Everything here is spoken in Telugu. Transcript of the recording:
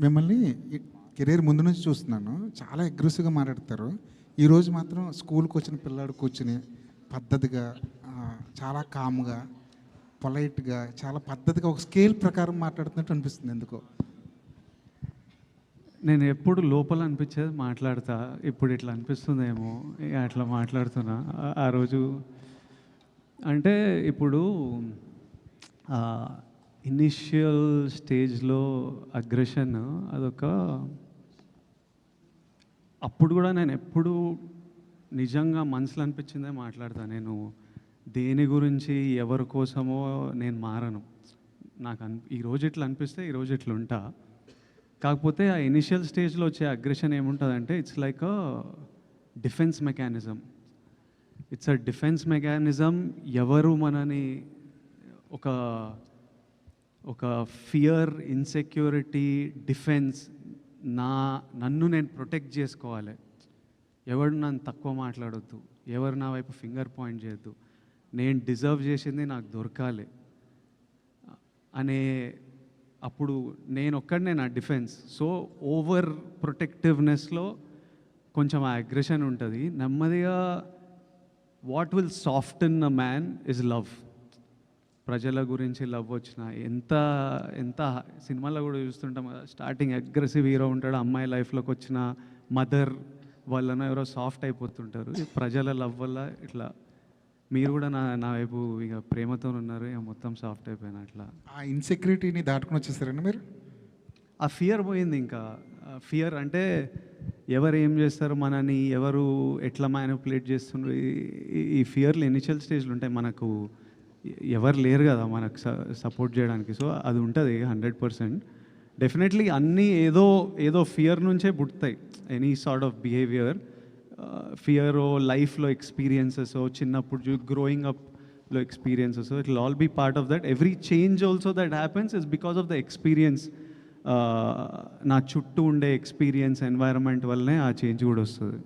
మిమ్మల్ని కెరీర్ ముందు నుంచి చూస్తున్నాను. చాలా అగ్రెసివ్గా మాట్లాడతారు. ఈరోజు మాత్రం స్కూల్కి వచ్చిన పిల్లాడు కూర్చుని పద్ధతిగా చాలా కామ్గా పొలైట్గా చాలా పద్ధతిగా ఒక స్కేల్ ప్రకారం మాట్లాడుతున్నట్టు అనిపిస్తుంది ఎందుకో. నేను ఎప్పుడు లోపల అనిపించేది మాట్లాడతా ఇప్పుడు ఇట్లా అనిపిస్తుందేమో అట్లా మాట్లాడుతున్నా. ఆ రోజు అంటే ఇప్పుడు ఇనిషియల్ స్టేజ్లో అగ్రెషన్ అదొక అప్పుడు కూడా నేను ఎప్పుడు నిజంగా మనసులో అనిపించిందే మాట్లాడతా. నేను దేని గురించి ఎవరి కోసమో నేను మారను. నాకు అన్ ఈరోజు ఇట్లా అనిపిస్తే ఈరోజు ఇట్లా ఉంటా కాకపోతే ఆ ఇనిషియల్ స్టేజ్లో వచ్చే అగ్రెషన్ ఏముంటుందంటే it's like a defence mechanism it's a defence mechanism ఎవరు మనని ఒక ఒక ఫియర్ ఇన్సెక్యూరిటీ డిఫెన్స్ నా నన్ను నేను ప్రొటెక్ట్ చేసుకోవాలి. ఎవరు నన్ను తక్కువ మాట్లాడొద్దు. ఎవరు నా వైపు ఫింగర్ పాయింట్ చేయొద్దు. నేను డిజర్వ్ చేసింది నాకు దొరకాలి. అనే అప్పుడు నేను ఒక్కడనే నా డిఫెన్స్ సో ఓవర్ ప్రొటెక్టివ్నెస్లో కొంచెం ఆ అగ్రెషన్ ఉంటుంది. నెమ్మదిగా what will soft in a man is love ప్రజల గురించి లవ్ వచ్చిన ఎంత ఎంత సినిమాలో కూడా చూస్తుంటాం కదా స్టార్టింగ్ అగ్రెసివ్ హీరో ఉంటాడు అమ్మాయి లైఫ్లోకి వచ్చిన మదర్ వలన ఎవరో సాఫ్ట్ అయిపోతుంటారు. ప్రజల లవ్ వల్ల ఇట్లా మీరు కూడా నా నా వైపు ఇక ప్రేమతో ఉన్నారు ఇక మొత్తం సాఫ్ట్ అయిపోయిన అట్లా. ఆ ఇన్సెక్యూరిటీని దాటుకుని వచ్చేసారండి మీరు? ఆ ఫియర్ పోయింది ఇంకా. ఫియర్ అంటే ఎవరు ఏం చేస్తారు మనని ఎవరు ఎట్లా మ్యానిపులేట్ చేస్తుండ్రు ఈ- ఫియర్లు ఇనిషియల్ స్టేజ్లు ఉంటాయి మనకు. ఎవరు లేరు కదా మనకు సపోర్ట్ చేయడానికి. సో అది ఉంటుంది హండ్రెడ్ పర్సెంట్. డెఫినెట్లీ అన్నీ ఏదో ఏదో ఫియర్ నుంచే పుడతాయి. ఎనీ సార్ట్ ఆఫ్ బిహేవియర్ ఫియరో లైఫ్లో ఎక్స్పీరియన్సెస్ చిన్నప్పుడు growing అప్లో experiences it all be part of that every change also that happens is because of the experience నా చుట్టూ ఉండే ఎక్స్పీరియన్స్ ఎన్వైరన్మెంట్ వల్లనే ఆ చేంజ్ కూడా వస్తుంది.